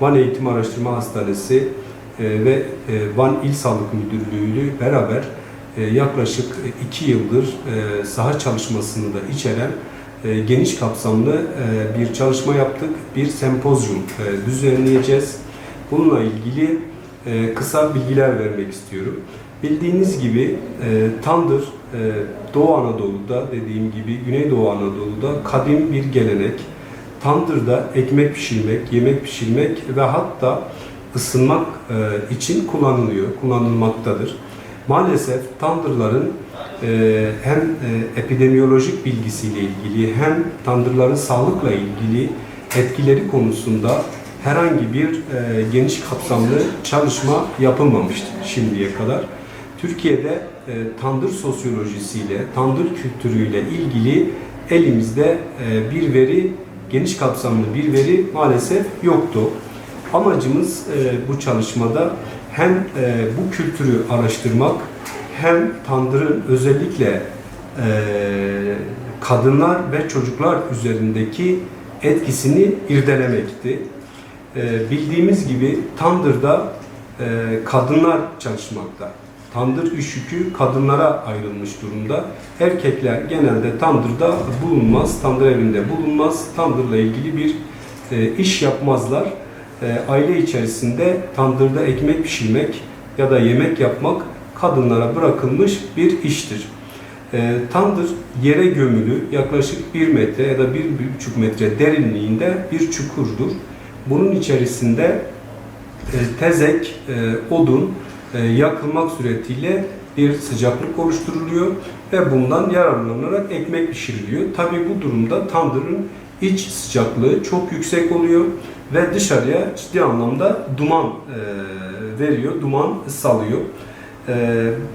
Van Eğitim Araştırma Hastanesi e, ve e, Van İl Sağlık Müdürlüğü beraber e, yaklaşık iki yıldır saha çalışmasını da içeren geniş kapsamlı bir çalışma yaptık. Bir sempozyum düzenleyeceğiz. Bununla ilgili kısa bilgiler vermek istiyorum. Bildiğiniz gibi tandır Doğu Anadolu'da dediğim gibi Güneydoğu Anadolu'da kadim bir gelenek. Tandırda ekmek pişirmek, yemek pişirmek ve hatta ısınmak e, için kullanılıyor, kullanılmaktadır. Maalesef tandırların e, hem e, epidemiyolojik bilgisiyle ilgili hem tandırların sağlıkla ilgili etkileri konusunda herhangi bir e, geniş kapsamlı çalışma yapılmamıştır şimdiye kadar. Türkiye'de e, tandır sosyolojisiyle, tandır kültürüyle ilgili elimizde e, bir veri, geniş kapsamlı bir veri maalesef yoktu. Amacımız e, bu çalışmada hem e, bu kültürü araştırmak hem tandırın özellikle e, kadınlar ve çocuklar üzerindeki etkisini irdelemekti. E, bildiğimiz gibi tandırda e, kadınlar çalışmakta. Tandır iş yükü kadınlara ayrılmış durumda. Erkekler genelde tandırda bulunmaz, tandır evinde bulunmaz. Tandırla ilgili bir e, iş yapmazlar. E, aile içerisinde tandırda ekmek pişirmek ya da yemek yapmak kadınlara bırakılmış bir iştir. E, tandır yere gömülü yaklaşık 1 metre ya da 1,5 metre derinliğinde bir çukurdur. Bunun içerisinde e, tezek, e, odun yakılmak suretiyle bir sıcaklık oluşturuluyor ve bundan yararlanarak ekmek pişiriliyor. Tabi bu durumda tandırın iç sıcaklığı çok yüksek oluyor ve dışarıya ciddi anlamda duman e, veriyor, duman salıyor. E,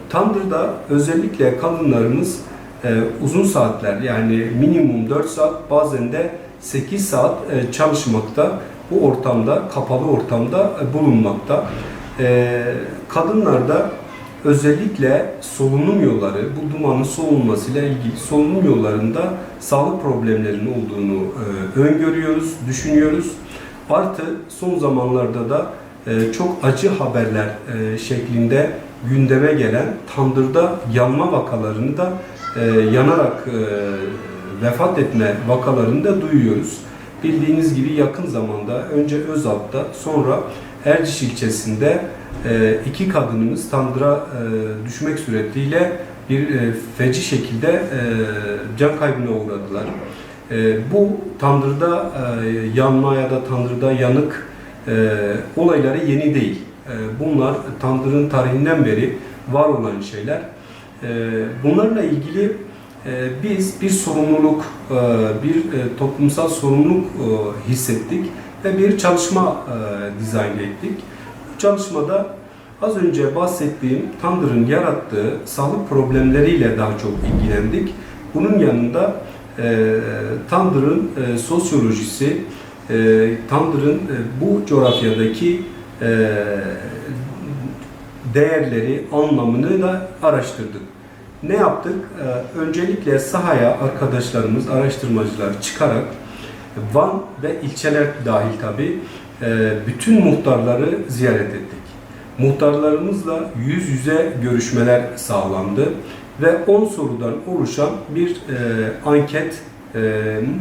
tandırda özellikle kadınlarımız e, uzun saatler yani minimum 4 saat bazen de 8 saat e, çalışmakta bu ortamda, kapalı ortamda e, bulunmakta. E, kadınlarda özellikle solunum yolları, bu dumanın solunmasıyla ilgili solunum yollarında sağlık problemlerinin olduğunu e, öngörüyoruz, düşünüyoruz. Artı son zamanlarda da e, çok acı haberler e, şeklinde gündeme gelen tandırda yanma vakalarını da yanarak vefat etme vakalarını da duyuyoruz. Bildiğiniz gibi yakın zamanda önce Özalp'ta sonra Erciş ilçesinde e, iki kadınımız tandıra e, düşmek suretiyle bir e, feci şekilde can kaybına uğradılar. Bu tandırda yanma ya da tandırda yanık olayları yeni değil. Bunlar tandırın tarihinden beri var olan şeyler. Bunlarla ilgili biz bir sorumluluk, bir toplumsal sorumluluk hissettik ve bir çalışma e, dizayn ettik. Bu çalışmada az önce bahsettiğim tandırın yarattığı sağlık problemleriyle daha çok ilgilendik. Bunun yanında e, tandırın e, sosyolojisi, e, tandırın e, bu coğrafyadaki e, değerleri, anlamını da araştırdık. Ne yaptık? Ee, öncelikle sahaya arkadaşlarımız, araştırmacılar çıkarak Van ve ilçeler dahil tabi bütün muhtarları ziyaret ettik. Muhtarlarımızla yüz yüze görüşmeler sağlandı ve 10 sorudan oluşan bir e, anket e,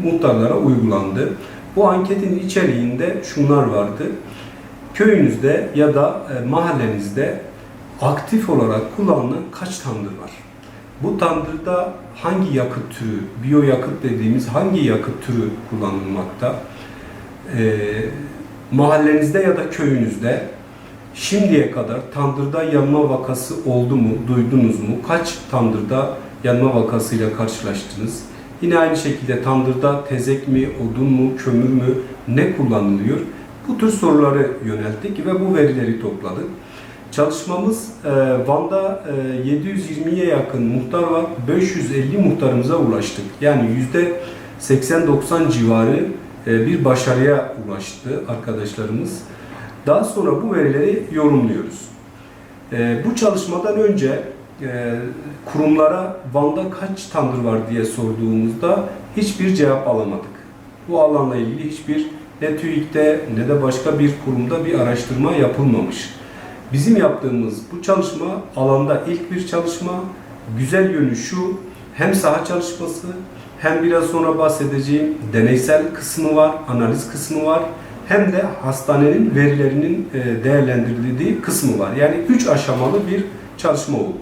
muhtarlara uygulandı. Bu anketin içeriğinde şunlar vardı. Köyünüzde ya da e, mahallenizde aktif olarak kullanılan kaç tandır var? Bu tandırda hangi yakıt türü, biyoyakıt dediğimiz hangi yakıt türü kullanılmakta? Ee, mahallenizde ya da köyünüzde şimdiye kadar tandırda yanma vakası oldu mu, duydunuz mu? Kaç tandırda yanma vakasıyla karşılaştınız? Yine aynı şekilde tandırda tezek mi, odun mu, kömür mü, ne kullanılıyor? Bu tür soruları yönelttik ve bu verileri topladık. Çalışmamız e, Van'da e, 720'ye yakın muhtar var. 550 muhtarımıza ulaştık. Yani yüzde 80-90 civarı e, bir başarıya ulaştı arkadaşlarımız. Daha sonra bu verileri yorumluyoruz. E, bu çalışmadan önce e, kurumlara Van'da kaç tandır var diye sorduğumuzda hiçbir cevap alamadık. Bu alanla ilgili hiçbir ne TÜİK'te ne de başka bir kurumda bir araştırma yapılmamış. Bizim yaptığımız bu çalışma alanda ilk bir çalışma. Güzel yönü şu, hem saha çalışması hem biraz sonra bahsedeceğim deneysel kısmı var, analiz kısmı var. Hem de hastanenin verilerinin e, değerlendirildiği kısmı var. Yani üç aşamalı bir çalışma oldu.